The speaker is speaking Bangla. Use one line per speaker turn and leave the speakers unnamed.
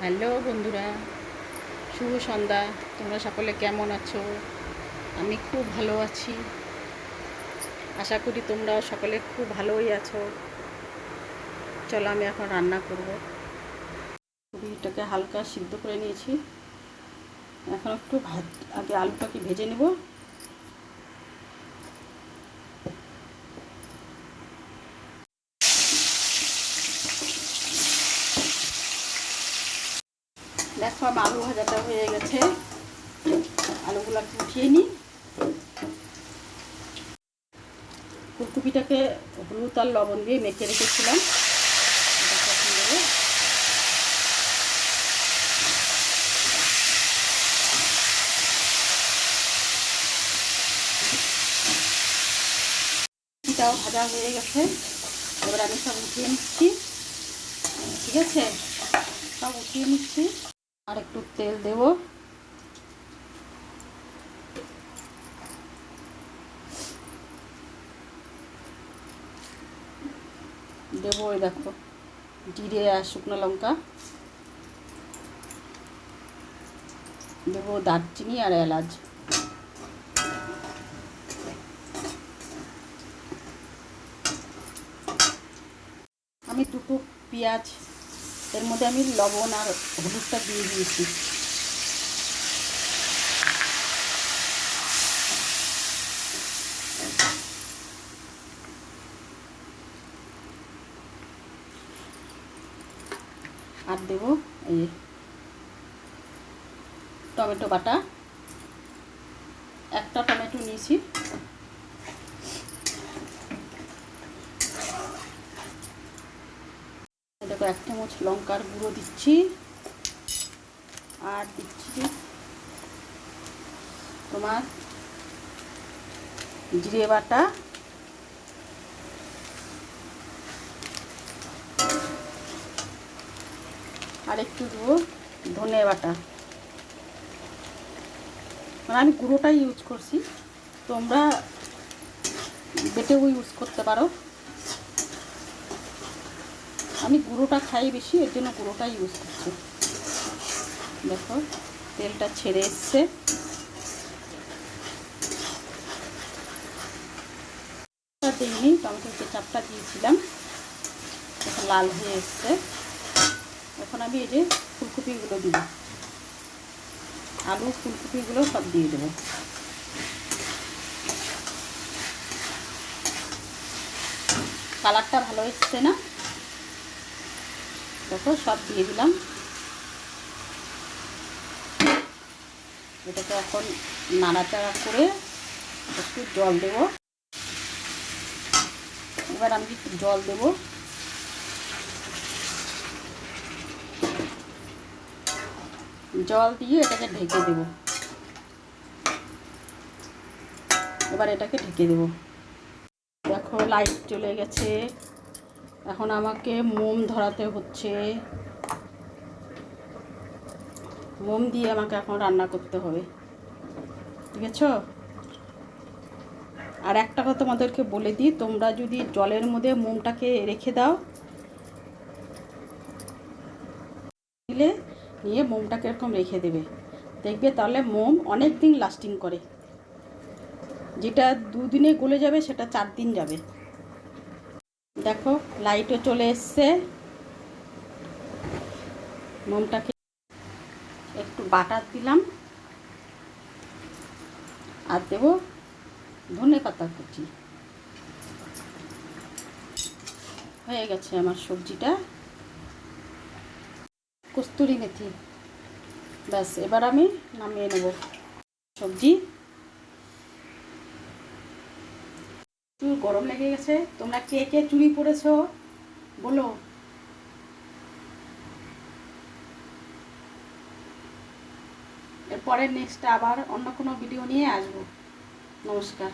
হ্যালো বন্ধুরা, শুভ সন্ধ্যা। তোমরা সকলে কেমন আছো? আমি খুব ভালো আছি। আশা করি তোমরা সকলে খুব ভালোই আছো। চলো আমি এখন রান্না করব। এটাকে হালকা সিদ্ধ করে নিয়েছি। এখন একটু ভাত আগে আলুটাকে ভেজে নেব। দেখো, আমার আলু ভাজাটা হয়ে গেছে। আলুগুলো উঠিয়ে নিই। ফুলকপিটাকে হলুদ আর লবণ দিয়ে মেখে রেখেছিলাম। ফুলকপিটাও ভাজা হয়ে গেছে। এবার আমি সব উঠিয়ে নিচ্ছি। ঠিক আছে? সব উঠিয়ে নিচ্ছি। আর একটু তেল দেব। দেবো ওই দেখো, জিরে আর শুকনো লঙ্কা। দেবো দারচিনি আর এলাচ। আমি দুটো পেঁয়াজ এর মধ্যে আমি লবণ আর হলুদটা দিয়ে দিয়েছি। আর দেব এই টমেটো বাটা। একটা টমেটো নিয়েছি। দেখো এক চামচ লঙ্কার গুঁড়ো দিচ্ছি। আর দিচ্ছি তোমার জিরে বাটা। আর একটু দেবো ধনে বাটা। মানে আমি গুঁড়োটাই ইউজ করছি। তোমরা বেটেও ইউজ করতে পারো। আমি গুঁড়োটা খাই বেশি, এর জন্য গুঁড়োটা ইউজ করছি। দেখো, তেলটা ছেড়ে এসছে। দিইনি টমেটোর চাপটা দিয়েছিলাম। লাল হয়ে এসছে। এখন আমি এই যে ফুলকপিগুলো দিব। আলু, ফুলকপিগুলো সব দিয়ে দেবো। কালারটা ভালো এসছে না? দেখো, সব দিয়ে দিলাম। এটাকে এখন নাড়াচাড়া করে একটু জল দেব। এবার আমি একটু জল দেব। জল দিয়ে এটাকে ঢেকে দেব। এবার এটাকে ঢেকে দেব। দেখো লাইট চলে গেছে। এখন আমাকে মোম ধরাতে হচ্ছে। মোম দিয়ে আমাকে এখন রান্না করতে হবে। ঠিক আছে আর একটা কথা তোমাদেরকে বলে দিই, তোমরা যদি জলের মধ্যে মোমটাকে রেখে দাও, দিলে নিয়ে মোমটাকে এরকম রেখে দেবে। দেখবে তাহলে মোম অনেক দিন লাস্টিং করে। যেটা দুদিনে গলে যাবে, সেটা চার দিন যাবে। দেখো, লাইটও চলে এসছে। মোমটাকে একটু বাটার দিলাম। আর দেব ধনে পাতা কুচি। হয়ে গেছে আমার সবজিটা। কস্তুরি মেথি। ব্যাস, এবার আমি নামিয়ে নেব সবজি। প্রচুর গরম লেগে গেছে। তোমরা কে কে চুরি পরেছো বলো। এরপরে নেক্সট আবার অন্য কোনো ভিডিও নিয়ে আসব। নমস্কার।